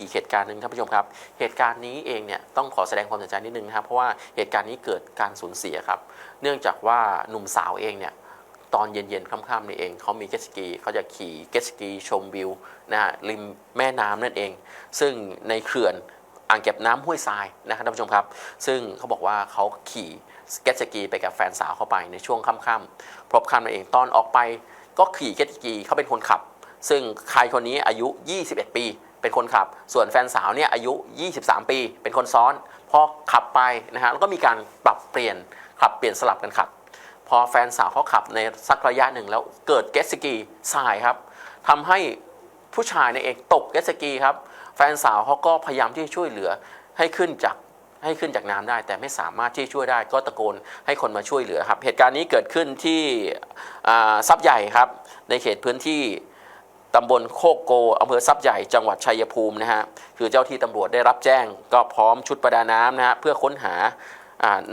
อีกเหตุการณ์หนึ่งท่านผู้ชมครับ เหตุการณ์นี้เองเนี่ยต้องขอแสดงความเสียใจนิดนึงนะครับเพราะว่าเหตุการณ์นี้เกิดการสูญเสียครับ เนื่องจากว่าหนุ่มสาวเองเนี่ยตอนเย็นๆค่ำๆนี่เองเขามีเจ็ตสกีเขาจะขี่เจ็ตสกีชมวิวนะฮะริมแม่น้ำนั่นเอง ซึ่งในเขื่อนอ่างเก็บน้ำห้วยทรายนะครับท่านผู้ชมครับ ซึ่งเขาบอกว่าเขาขี่เจ็ตสกีไปกับแฟนสาวเข้าไปในช่วงค่ำๆพบค่ำนั่นเองตอนออกไปก็ขี่เจ็ตสกีเขาเป็นคนขับ ซึ่งชายคนนี้อายุ 21 ปี เป็นคนขับ ส่วนแฟนสาวเนี่ยอายุ 23 ปี เป็นคนซ้อน พอขับไปนะฮะแล้วก็มีการปรับเปลี่ยนขับเปลี่ยนสลับกันขับ พอแฟนสาวเขาขับในสักระยะหนึ่งแล้วเกิดเกสกีสายครับทำให้ผู้ชายในเองตกเกสกีครับ แฟนสาวเขาก็พยายามที่จะช่วยเหลือให้ขึ้นจากให้ขึ้นจากน้ำได้ แต่ไม่สามารถที่จะช่วยได้ก็ตะโกนให้คนมาช่วยเหลือครับ เหตุการณ์นี้เกิดขึ้นที่ซับใหญ่ครับ ในเขตพื้นที่ ตำบลโคกโกอำเภอซับใหญ่จังหวัดชัยภูมินะฮะคือเจ้าที่ตำรวจได้รับแจ้ง ก็พร้อมชุดประดาน้ำนะฮะเพื่อค้นหา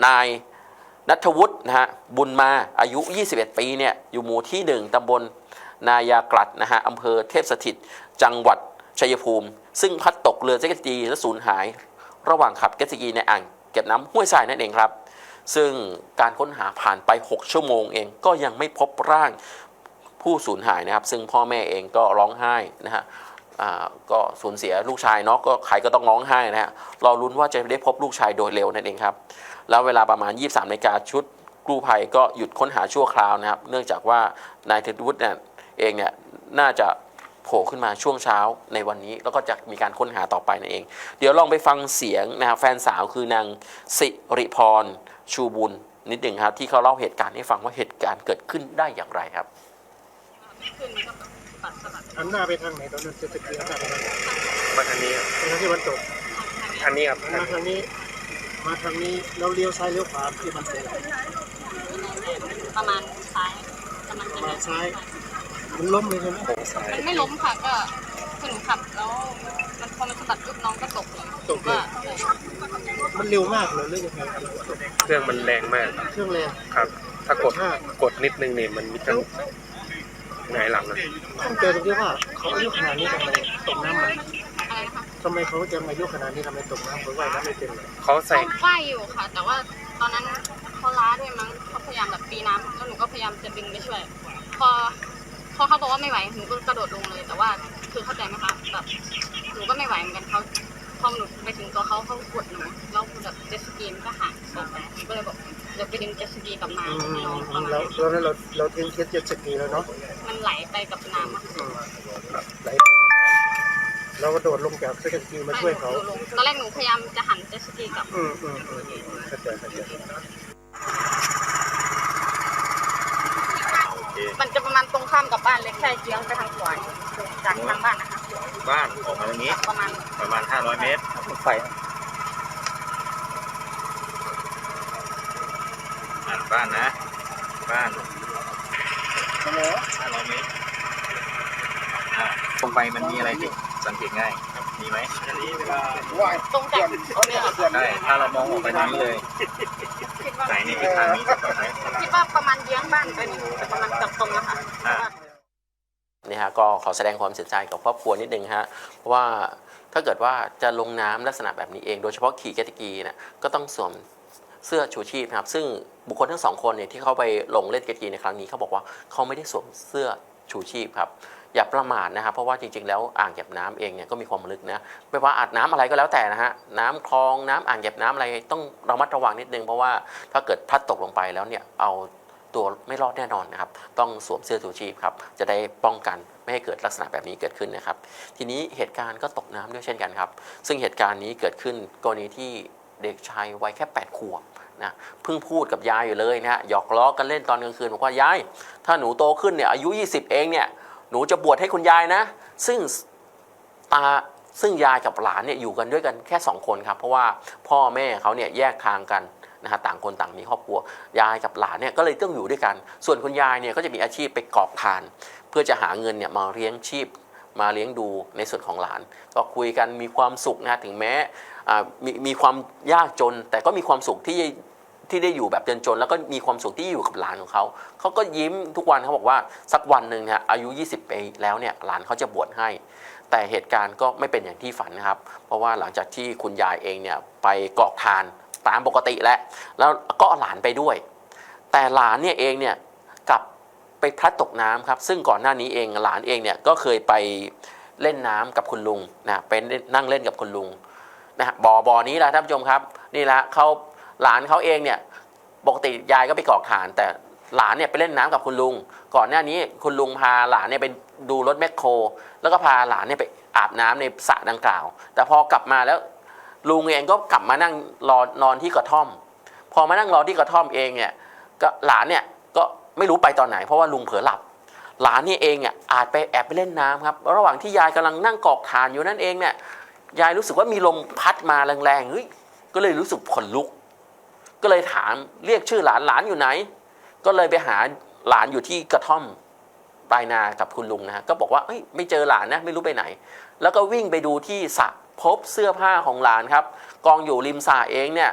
นายนัทวุฒินะฮะบุญมาอายุ 21 ปีเนี่ยอยู่หมู่ที่ 1 ตำบลนายากลัดนะฮะอำเภอเทพสถิต จังหวัดชัยภูมิ ซึ่งพัดตกเรือเจ็ตสกีและสูญหาย ระหว่างขับเจ็ตสกีในอ่างเก็บน้ำห้วยทรายนั่นเองครับ ซึ่งการค้นหาผ่านไป 6 ชั่วโมงเองก็ยังไม่พบร่าง ผู้สูญหายนะครับ ซึ่งพ่อแม่เองก็ร้องไห้นะฮะก็สูญเสียลูกชายเนาะก็ใครก็ต้องร้องไห้นะฮะรอลุ้นว่าจะได้พบลูกชายโดยเร็วนั่นเองครับ แล้วเวลาประมาณ 23นาฬิกาชุดกู้ภัยก็หยุดค้นหาชั่วคราวนะครับ เนื่องจากว่านายเทนวุฒิเนี่ยเองเนี่ยน่าจะโผล่ขึ้นมาช่วงเช้าในวันนี้ แล้วก็จะมีการค้นหาต่อไปนั่นเอง เดี๋ยวลองไปฟังเสียงนะครับแฟนสาวคือนางสิริพรชูบุญนิดหนึ่งครับที่เขาเล่าเหตุการณ์ให้ฟังว่าเหตุการณ์เกิดขึ้นได้อย่างไรครับ ขึ้นก็ปัดสะบัดหันหน้าไปทางไหนตอนนั้นจะตะเกียบหันหน้าไปทางไหนมาทางนี้ครับทางที่มันตกทางนี้ครับมาทางนี้ มาทางนี้เราเลี้ยวซ้ายเลี้ยวขวาที่มันตกประมาณซ้ายกำลังจะมาเดินซ้าย มันล้มเลยใช่ไหมโค้งซ้ายมันไม่ล้มค่ะก็คือหนูขับแล้วมันพอมันสะบัดปุ๊บน้องก็ตกเลยก็มันเร็วมากเลยหรือยังไงเครื่องมันแรงมากครับเครื่องแรงครับ ถ้ากดกดนิดนึงเนี่ยมันมีทั้ง หงายหลังนะต้องเจอตรงที่ว่าเขาอายุขนาดนี้ทำไมตกน้ำมันอะไรนะคะทำไมเขาจะอายุขนาดนี้ทำไมตกน้ำเขาว่ายน้ำไม่เป็นเลยเขาใส่เขาว่ายอยู่ค่ะ แต่ว่าตอนนั้นเขาล้าด้วยมั้งเขาพยายามแบบปีน้ำแล้วหนูก็พยายามจะดึงไปช่วย พอพอเขาบอกว่าไม่ไหวหนูก็กระโดดลงเลย แต่ว่าคือเข้าใจไหมคะแบบหนูก็ไม่ไหวเหมือนกันเขาพอหนูไปถึงตัวเขาเขากดหนูแล้วแบบเจตสกีมันก็หักออกไปหนูก็เลยบอกเดี๋ยวไปดึงเจตสกีกลับมาอืมให้น้องประมาณเรานี้เราเราเราทิ้งเคสเจ็ตสกีแล้วเนาะ มันไหลไปกับน้ำอะค่ะอืมไหลไปในน้ำเราก็โดดลงจากเจ็ตสกีมาช่วยเขา หนูลงตอนแรกหนูพยายามจะหันเจตสกีกลับ อืมอืมอืมอืมเข้าใจเข้าใจโอเค มันจะประมาณตรงข้ามกับบ้านเล็กแค่เยื้องไปทางขวาจากทางบ้านนะคะบ้านออกมาตรงนี้ ประมาณประมาณ 500 เมตรไฟบ้านนะ บ้าน 500เมตรอ่าตรงไปมันมีอะไรที่สังเกตง่าย มีไหมตรงจากเนี่ยค่ะใช่ถ้าเรามองออกไปทางนี้เลยคิดว่าไหนในทิศทางนี้จะตรงไหนคิดว่าประมาณเยื้องบ้านไปนี่จะประมาณกับตรงนะคะอ่านี่ฮะก็ขอแสดงความเสียใจกับครอบครัวนิดนึงฮะเพราะว่าถ้าเกิดว่าจะลงน้ำลักษณะแบบนี้เอง โดยเฉพาะขี่เจ็ตสกีเนี่ยก็ต้องสวม เสื้อชูชีพนะครับ ซึ่งบุคคลทั้งสองคนเนี่ยที่เขาไปลงเล่นเกกีในครั้งนี้เขาบอกว่าเขาไม่ได้สวมเสื้อชูชีพครับอย่าประมาทนะครับเพราะว่าจริงๆแล้วอ่างเก็บน้ำเองเนี่ยก็มีความลึกนะไม่ว่าอาบน้ำอะไรก็แล้วแต่นะฮะน้ำคลองน้ำอ่างเก็บน้ำอะไรต้องระมัดระวังนิดนึงเพราะว่าถ้าเกิดพลัดตกลงไปแล้วเนี่ยเอาตัวไม่รอดแน่นอนนะครับ ต้องสวมเสื้อชูชีพครับจะได้ป้องกันไม่ให้เกิดลักษณะแบบนี้เกิดขึ้นนะครับ ทีนี้เหตุการณ์ก็ตกน้ำด้วยเช่นกันครับ ซึ่งเหตุการณ์นี้เกิดขึ้นกรณีที่ เด็กชายวัยแค่ 8 ขวบนะเพิ่งพูดกับยายอยู่เลยนะฮะหยอกล้อกันเล่นตอนกลางคืนบอกว่ายาย ถ้าหนูโตขึ้นเนี่ยอายุ 20 เองเนี่ยหนูจะบวชให้คุณยายนะ ซึ่งตาซึ่งยายกับหลานเนี่ยอยู่กันด้วยกันแค่ 2 คนครับเพราะว่าพ่อแม่เขาเนี่ยแยกทางกันนะฮะต่างคนต่างมีครอบครัวยายกับหลานเนี่ยก็เลยต้องอยู่ด้วยกัน ส่วนคุณยายเนี่ยก็จะมีอาชีพไปกรอกทาน เพื่อจะหาเงินเนี่ยมาเลี้ยงชีพ มาเลี้ยงดูในส่วนของหลาน ก็คุยกันมีความสุขนะถึงแม้มีมีความยากจน แต่ก็มีความสุขที่ที่ได้อยู่แบบจนๆแล้วก็มีความสุขที่อยู่กับหลานของเขา เขาก็ยิ้มทุกวันเขาบอกว่าสักวันหนึ่งเนี่ยอายุ 20 ปีแล้วเนี่ยหลานเขาจะบวชให้ แต่เหตุการณ์ก็ไม่เป็นอย่างที่ฝันนะครับ เพราะว่าหลังจากที่คุณยายเองเนี่ยไปกรอกทานตามปกติแล้วแล้วก็หลานไปด้วย แต่หลานเนี่ยเองเนี่ยกลับ ไปพลัดตกน้ำครับ ซึ่งก่อนหน้านี้เองหลานเองเนี่ยก็เคยไปเล่นน้ำกับคุณลุงนะไปนั่งเล่นกับคุณลุงนะฮะบ่อบ่อนี้แหละท่านผู้ชมครับ นี่แหละเขาหลานเขาเองเนี่ยปกติยายก็ไปกอกฐาน แต่หลานเนี่ยไปเล่นน้ำกับคุณลุง ก่อนหน้านี้คุณลุงพาหลานเนี่ยไปดูรถแมคโคร แล้วก็พาหลานเนี่ยไปอาบน้ำในสระดังกล่าว แต่พอกลับมาแล้วลุงเองก็กลับมานั่งรอนอนที่กระท่อม พอมานั่งรอที่กระท่อมเองเนี่ยก็หลานเนี่ย ไม่รู้ไปตอนไหนเพราะว่าลุงเผลอหลับ หลานนี่เองเนี่ยอาจไปแอบไปเล่นน้ำครับ ระหว่างที่ยายกำลังนั่งกอกทานอยู่นั่นเองเนี่ยยายรู้สึกว่ามีลมพัดมาแรงๆเฮ้ยก็เลยรู้สึกขนลุก ก็เลยถามเรียกชื่อหลานหลานอยู่ไหน ก็เลยไปหาหลานอยู่ที่กระท่อมปลายนากับคุณลุงนะฮะก็บอกว่าเฮ้ยไม่เจอหลานนะไม่รู้ไปไหน แล้วก็วิ่งไปดูที่สระพบเสื้อผ้าของหลานครับ กองอยู่ริมสระเองเนี่ย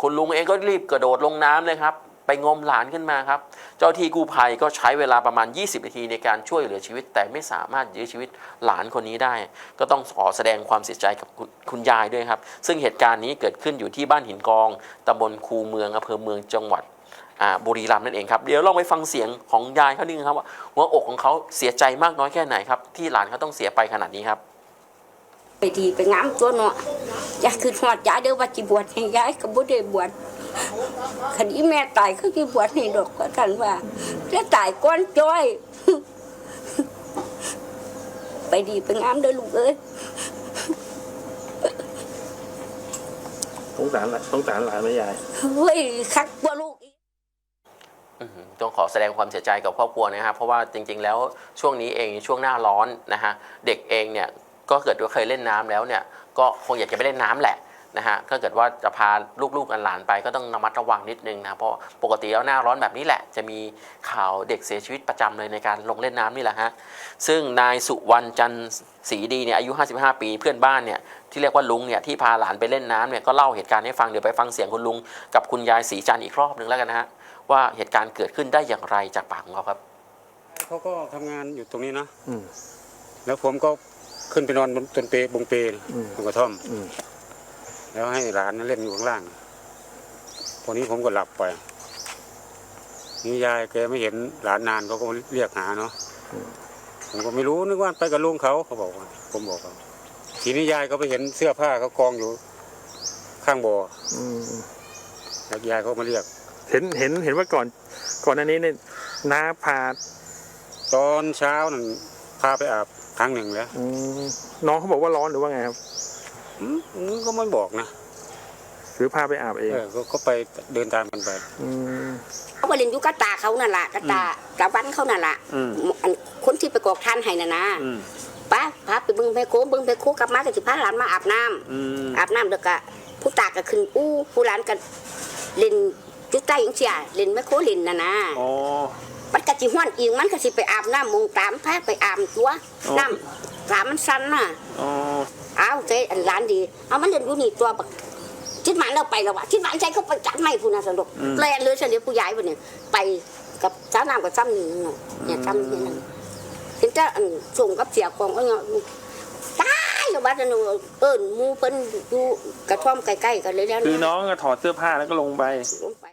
คุณลุงเองก็รีบกระโดดลงน้ำเลยครับ ไปงมหลานขึ้นมาครับ เจ้าที่กู้ภัยก็ใช้เวลาประมาณ 20 นาทีในการช่วยเหลือชีวิต แต่ไม่สามารถยื้อชีวิตหลานคนนี้ได้ ก็ต้องขอแสดงความเสียใจกับคุณคุณยายด้วยครับ ซึ่งเหตุการณ์นี้เกิดขึ้นอยู่ที่บ้านหินกองตำบลคูเมืองอำเภอเมืองจังหวัดบุรีรัมย์นั่นเองครับเดี๋ยวลองไปฟังเสียงของยายเขานิดนึงครับว่าหัวอกของเขาเสียใจมากน้อยแค่ไหนครับ ที่หลานเขาต้องเสียไปขนาดนี้ครับ ไปดีไปงามตัวเนาะยายคือหอดยายเด้อว่าจิบวชให้ยายก็บ่ได้บวช คดีแม่ตายคือจิบวชให้ดอกก็กันว่าแล้วตายก้อนจ้อย ไปดีไปงามเด้อลูกเอ้ยสงสารหลานสงสารหลานไหมยาย เฮ้ยคักกว่าลูกอีก อืมต้องขอแสดงความเสียใจกับครอบครัวนะครับเพราะว่าจริงๆ แล้วช่วงนี้เองช่วงหน้าร้อนนะฮะเด็กเองเนี่ยก็เกิดว่าเคยเล่นน้ำแล้วเนี่ยก็คงอยากจะไปเล่นน้ำแหละ นะฮะถ้าเกิดว่าจะพาลูกๆหลานๆไปก็ต้องระมัดระวังนิดนึงนะเพราะปกติแล้วหน้าร้อนแบบนี้แหละ จะมีข่าวเด็กเสียชีวิตประจำเลยในการลงเล่นน้ำนี่แหละฮะซึ่งนายสุวรรณจันทร์ศรีดีเนี่ยอายุ 55 ปีเพื่อนบ้านเนี่ยที่เรียกว่าลุงเนี่ยที่พาหลานไปเล่นน้ำเนี่ยก็เล่าเหตุการณ์ให้ฟังเดี๋ยวไปฟังเสียงคุณลุงกับคุณยายศรีจันทร์อีกรอบหนึ่งแล้วกันนะฮะว่าเหตุการณ์เกิดขึ้นได้อย่างไรจากปากของเขาครับเขาก็ทำงานอยู่ตรงนี้นะอืมแล้วผมก็ขึ้นไปนอนบนต้นเปบงเปนะอืมบนกระท่อมอืม แล้วให้หลานนั้นเล่นอยู่ข้างล่างพอนี้ผมก็หลับไปนี่ยายแกไม่เห็นหลานนานเขาก็เรียกหาเนาะผมก็ไม่รู้นึกว่าไปกับลุงเขาเขาบอกว่าผมบอกเขาทีนี้ยายก็ไปเห็นเสื้อผ้าเขากองอยู่ ข้างบ่ออืมแล้วยายเขามาเรียก เห็นเห็นเห็นว่าก่อน ก่อนหน้านี้เนี่ยน้าพาตอนเช้านั่นพาไปอาบครั้งหนึ่งแล้วอืมน้องเขาบอกว่าร้อนหรือว่าไงครับ อืมอืมก็ไม่บอกนะหรือพาไปอาบเองเออก็ก็ไปเดินตามกันไปอืมเขาไปเล่นอยู่กับตาเขานั่นล่ะกับตากับวันเขานั่นล่ะอืม อันคนที่ไปกอกทานให้น่ะนะอืมป้าพาไปเบิ่งไปโคเบิ่งไปโคกลับมาก็สิพาหลานมาอาบน้ำอืมอาบน้ำแล้วก็ผู้ตาก็ขึ้นอู้ผู้หลานก็เล่นจุดใต้ยังเสียเล่นไม่โคเล่นน่ะนะอ๋อ มันก็สิห้วนอิงมันก็สิไปอาบน้ำมงตามพาไปอาบตัวอ๋อ น้ำ สามมันสั้นน่ะอ๋ออ้าวใจอันหลานดี เอามันเล่นอยู่นี่ตัวบักชิดหมันเราไปแล้ววะชิดหมันใจเขาไปจัดไม่พูน่ะสนุกแลนเลยเฉลียวผู้ใหญ่ปุ่นเนี่ยไปกับสาวน้ำกับซ้ำนี่เนาะเนี่ยซ้ำนี่นั่นเห็นแต่อันส่งกับเสียของเอาเนาะตายแล้วบัดนั้นเอิ้นหมูเพิ่นอยู่กระท่อมใกล้ๆกันเลยแล้วคือน้องก็ถอดเสื้อผ้าแล้วก็ลงไปลงไป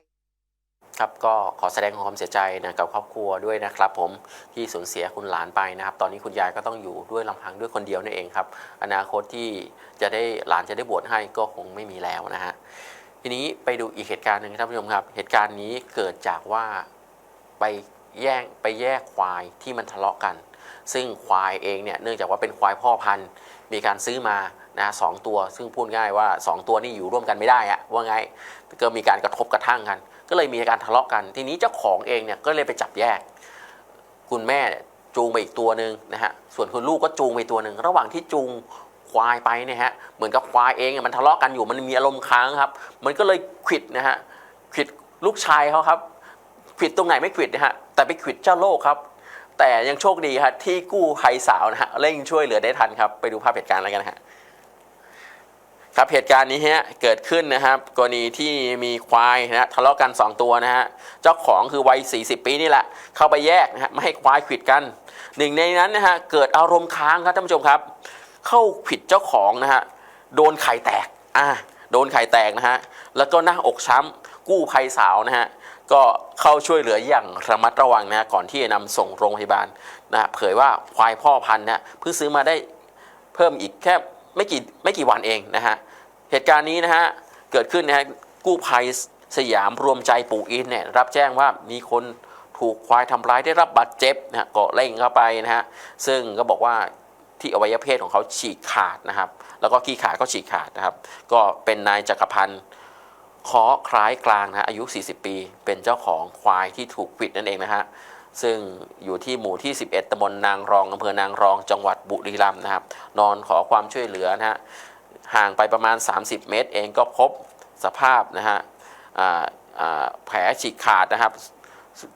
ครับก็ขอแสดงความเสียใจนะกับครอบครัวด้วยนะครับ ผมที่สูญเสียคุณหลานไปนะครับ ตอนนี้คุณยายก็ต้องอยู่ด้วยลำพังด้วยคนเดียวนั่นเองครับ อนาคตที่จะได้หลานจะได้บวชให้ก็คงไม่มีแล้วนะฮะทีนี้ไปดูอีกเหตุการณ์หนึ่งท่านผู้ชมครับ เหตุการณ์นี้เกิดจากว่าไปแย่งไปแยกควายที่มันทะเลาะกัน ซึ่งควายเองเนี่ยเนื่องจากว่าเป็นควายพ่อพันธุ์ มีการซื้อมานะสองตัว ซึ่งพูดง่ายว่าสองตัวนี่อยู่ร่วมกันไม่ได้อะว่าไงก็มีการกระทบกระทั่งกัน ก็เลยมีการทะเลาะกัน ทีนี้เจ้าของเองเนี่ยก็เลยไปจับแยก คุณแม่จูงไปอีกตัวหนึ่งนะฮะส่วนคุณลูกก็จูงไปตัวหนึ่งระหว่างที่จูงควายไปเนี่ยฮะเหมือนกับควายเองมันทะเลาะกันอยู่มันมีอารมณ์ค้างครับ มันก็เลยขิดนะฮะขิดลูกชายเขาครับขิดตรงไหนไม่ขิดนะฮะแต่ไปขิดเจ้าโลกครับ แต่ยังโชคดีครับที่กู้ภัยสาวนะฮะเร่งช่วยเหลือได้ทันครับไปดูภาพเหตุการณ์แล้วกันฮะ ครับเหตุการณ์นี้ฮะเกิดขึ้นนะครับกรณีที่มีควายนะทะเลาะกัน 2 ตัวนะฮะเจ้าของคือวัย 40 ปีนี่แหละ เข้าไปแยกนะฮะไม่ให้ควายขิดกัน หนึ่งในนั้นนะฮะเกิดอารมณ์ค้างครับท่านผู้ชมครับ เข้าขิดเจ้าของนะฮะโดนไข่แตกอ่าโดนไข่แตกนะฮะแล้วก็หน้าอกช้ำกู้ภัยสาวนะฮะก็เข้าช่วยเหลืออย่างระมัดระวังนะฮะก่อนที่จะนำส่งโรงพยาบาลนะฮะเผยว่าควายพ่อพันธุ์เนี่ยเพิ่งซื้อมาได้เพิ่มอีกแค่ไม่กี่ไม่กี่วันเองนะฮะ เหตุการณ์นี้นะฮะเกิดขึ้นนะฮะกู้ภัยสยามรวมใจปู่อินเนี่ยรับแจ้งว่ามีคนถูกควายทำร้ายได้รับบาดเจ็บนะฮะก็เร่งเข้าไปนะฮะซึ่งก็บอกว่าที่อวัยวะเพศของเขาฉีกขาดนะครับ แล้วก็ขี้ขาก็ฉีกขาดนะครับ ก็เป็นนายจักรพันธ์เคาะคล้ายกลางนะอายุ 40 ปี เป็นเจ้าของควายที่ถูกปิดนั่นเองนะฮะซึ่งอยู่ที่หมู่ที่ 11ตำบลนางรองอำเภอนางรองจังหวัดบุรีรัมย์นะครับ นอนขอความช่วยเหลือนะฮะ ห่างไปประมาณ 30 เมตร เองก็พบสภาพนะฮะแผลฉีกขาดนะครับ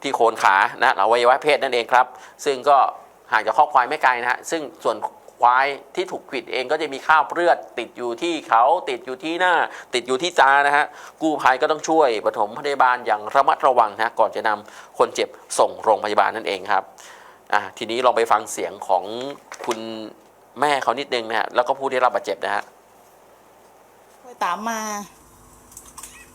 ที่โคนขานะอวัยวะเพศนั่นเองครับ ซึ่งก็ห่างจากข้อควายไม่ไกลนะฮะซึ่งส่วนควายที่ถูกขิดเองก็จะมีคราบเลือด ติดอยู่ที่เขาติดอยู่ที่หน้า ติดอยู่ที่ตานะฮะกู้ภัยก็ต้องช่วยปฐมพยาบาลอย่างระมัดระวังนะก่อนจะนำคนเจ็บส่งโรงพยาบาลนั่นเองครับอะทีนี้ลองไปฟังเสียงของคุณแม่เขานิดนึงนะฮะแล้วก็ผู้ได้รับบาดเจ็บนะฮะ ตามมา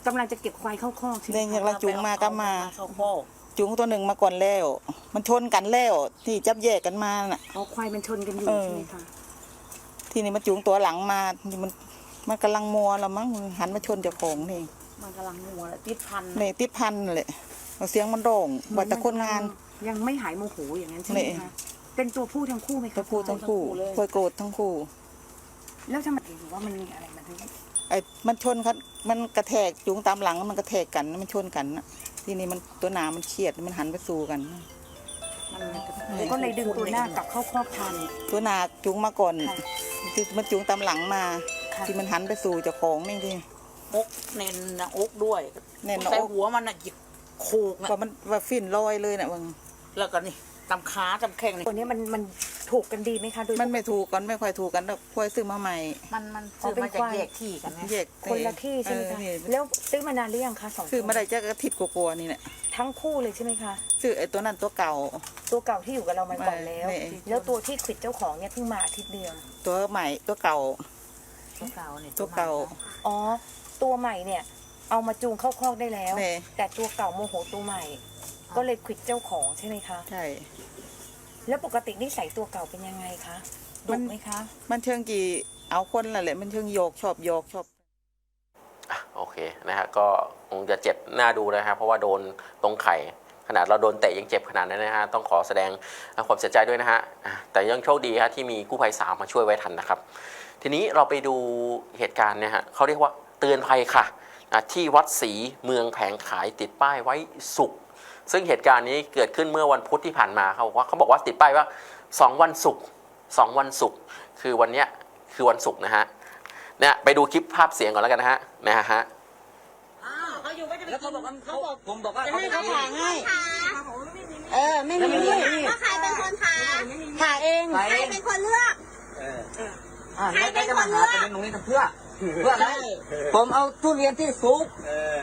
กำลังจะเก็บควายเข้าคอกใช่ไหมเร่งอยากละจูงมาก็มา เข้าคอกจูงตัวหนึ่งมาก่อนแล้ว มันชนกันแล้วที่จับแยกกันมาน่ะ อ๋อควายมันชนกันอยู่เออ ใช่ไหมคะที่นี่มันจูงตัวหลังมานี่มันมันกำลังมัวแล้วมั้งหันมาชนเจ้าของนี่มันกำลังมัวแล้วติดพันนี่ติดพันเลยเสียงมันโด่งบัดแต่คนงาน ยังไม่หายโมโหอย่างนั้นใช่ไหมนี่ คะเป็นตัวผู้ทั้งคู่ไหมคะทั้งคู่ทั้งคู่เลยคอยโกรธทั้งคู่ แล้วทำไมหรือว่ามันมีอะไรมาถึง ไอ้มันชนเขามันกระแทกจูงตามหลังแล้วมันกระแทกกันมันชนกันน่ะทีนี้มันตัวหนามันเครียดมันหันไปสู่กัน มันก็เลยดึงตัวหน้ากลับเข้าคอกทัน ตัวหนาจูงมาก่อนค่ะที่มันจูงตามหลังมาค่ะที่มันหันไปสู่เจ้าของนี่ที่อกเน้นหนะอกด้วยแน่นหน้าแต่อกหัวมันน่ะหยิกโคกนะว่ามันว่าฟินลอยเลยน่ะมึงแล้วก็นี่ ตำขาตำแข้งนี่ตัวนี้มันมันถูกกันดีไหมคะโดยมันไม่ถูกกันไม่ค่อยถูกกันแล้วค่อยซื้อมาใหม่ มันมันอ๋อซื้อเป็นมาจากควายแยกที่กันนะแยกคนละที่ใช่ไหมคะเออนี่แล้วซื้อมานานหรือยังคะสองซื้อมาได้ตัวจะกระทิดกลัวๆนี่แหละทั้งคู่เลยใช่ไหมคะ ซื้อไอ้ตัวนั้นตัวเก่า ตัวเก่าที่อยู่กับเรามาก่อนแล้วนี่แล้วตัวที่ขวิดเจ้าของเนี่ยเพิ่งมาอาทิตย์เดียว ตัวใหม่ตัวเก่าตัวเก่านี่ตัวเก่า อ๋อ ตัวใหม่เนี่ย เอามาจูงเข้าคอกได้แล้วนี่แต่ตัวเก่าโมโหตัวใหม่ ก็เลยขวิดเจ้าของใช่ไหมคะ ใช่ แล้วปกตินิสัยตัวเก่าเป็นยังไงคะดุไหมคะ มันเชิงกี่เอาคนละแหละมันเชิงโยกชอบโยกชอบอะโอเคนะฮะก็คงจะเจ็บหน้าดูนะครับ เพราะว่าโดนตรงไข่ขนาดเราโดนเตะยังเจ็บขนาดนั้นนะฮะต้องขอแสดงความเสียใจด้วยนะฮะอะแต่ยังโชคดีฮะที่มีกู้ภัยสาวมาช่วยไว้ทันนะครับ ทีนี้เราไปดูเหตุการณ์เนี่ยฮะเขาเรียกว่าเตือนภัยค่ะอะที่วัดศรีเมืองแผงขายติดป้ายไว้สุข ซึ่งเหตุการณ์นี้เกิดขึ้นเมื่อวันพุธที่ผ่านมาเขาบอกว่าเขาบอกว่าติดป้ายว่า 2 วันศุกร์สองวันศุกร์คือวันเนี้ยคือวันศุกร์นะฮะเนี่ยไปดูคลิปภาพเสียงก่อนแล้วกันนะฮะนะฮะแล้วเขาบอกว่าเขาผมบอกว่าจะเขาให้จะเขาถ่ายให้เออไม่มีว่าใครเป็นคนถ่ายถ่ายเองไปใครเป็นคนเลือกอ่าแล้วจะมาหาประเด็นตรงนี้ทำเพื่อ เพื่ออะไรผมเอาทุเรียนที่สุก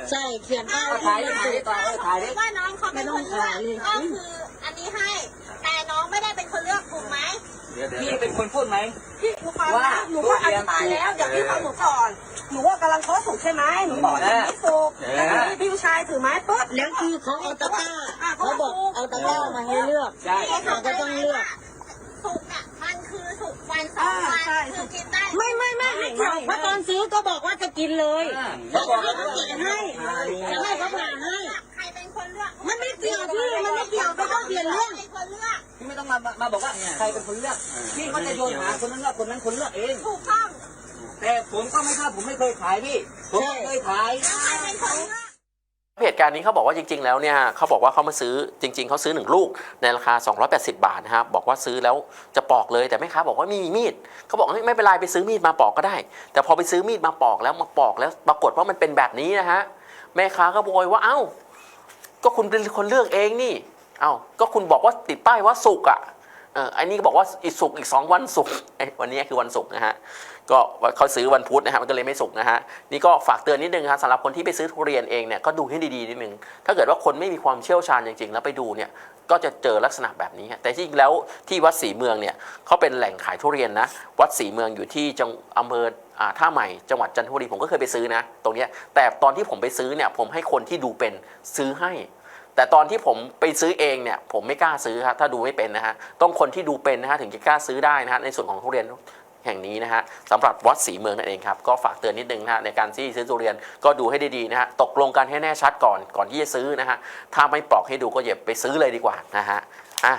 ใช่เขียนป้ายก็ถ่ายดิถ่ายดิต่อเออถ่ายดิว่าน้องเขาเป็นคนเลือกก็คืออันนี้ให้ แต่น้องไม่ได้เป็นคนเลือกถูกไหมพี่เป็นคนพูดไหมพี่หนูฟังว่านะหนูก็อธิบายแล้วเดี๋ยวพี่ฟังหนูก่อนหนูว่ากำลังโค้สุกใช่ไหมหนูบอกว่าไม่สุกแล้วทีนี้พี่ผู้ชายถือไม้ปุ๊บแล้วคือเขาเอาตะกร้าเขาบอกเอาตะกร้ามาให้เลือกใช่เราก็ต้องเลือกสุกอะมันคือสุกวันสอง วันคือกินได้ไม่ไม่ไม่ไม่เกี่ยวเพราะตอนซื้อก็บอกว่าจะกินเลยเขาบอกให้เขาเขียนให้จะให้เขาผ่าให้ใครเป็นคนเลือกมันไม่เกี่ยวพี่มันไม่เกี่ยวไม่ต้องเปลี่ยนเรื่องเป็นคนเลือกพี่ไม่ต้องมามาบอกว่าใครเป็นคนเลือกพี่ก็จะโยนหาคนนั้นว่าคนนั้นคนเลือกเองถูกต้องแต่ผมก็ไม่ทราบผมไม่เคยขายพี่ผมไม่เคยขายใครเป็นคนเลือก เหตุการณ์นี้เขาบอกว่าจริง ๆ แล้วเนี่ยเขาบอกว่าเขามาซื้อจริง ๆเขาซื้อหนึ่งลูกในราคา 280 บาทนะครับบอกว่าซื้อแล้วจะปอกเลยแต่แม่ค้าบอกว่าไม่มีมีดเขาบอกไม่เป็นไรไปซื้อมีดมาปอกก็ได้ แต่พอไปซื้อมีดมาปอกแล้วมาปอกแล้วปรากฏว่ามันเป็นแบบนี้นะฮะแม่ค้าก็โวยว่าเอ้า ก็คุณเป็นคนเลือกเองนี่เอ้าก็คุณบอกว่าติดป้ายว่าสุกอะ เอออันนี้บอกว่าอีกสุกอีกสองวันศุกวันนี้คือวันศุกร์นะฮะก็เขาซื้อวันพุธนะฮะมันก็เลยไม่สุกนะฮะนี่ก็ฝากเตือนนิดนึงครับสำหรับคนที่ไปซื้อทุเรียนเองเนี่ยก็ดูให้ดีๆนิดนึงถ้าเกิดว่าคนไม่มีความเชี่ยวชาญจริงๆ แล้วไปดูเนี่ยก็จะเจอลักษณะแบบนี้ แต่จริงๆแล้วที่วัดศรีเมืองเนี่ยเขาเป็นแหล่งขายทุเรียนนะวัดศรีเมืองอยู่ที่จังอำเภออ่าท่าใหม่จังหวัดจันทบุรีผมก็เคยไปซื้อนะ ตรงนี้แต่ตอนที่ผมไปซื้อเนี่ยผมให้คนที่ดูเป็นซื้อให้ แต่ตอนที่ผมไปซื้อเองเนี่ยผมไม่กล้าซื้อครับถ้าดูไม่เป็นนะฮะต้องคนที่ดูเป็นนะฮะถึงจะกล้าซื้อได้นะฮะในส่วนของทุเรียนแห่งนี้นะฮะสำหรับวัดศรีเมืองนั่นเองครับก็ฝากเตือนนิดนึงนะฮะในการที่ซื้อทุเรียนก็ดูให้ดีๆนะฮะตกลงกันให้แน่ชัดก่อนก่อนที่จะซื้อนะฮะถ้าไม่ปลอกให้ดูก็อย่าไปซื้อเลยดีกว่านะฮะอะ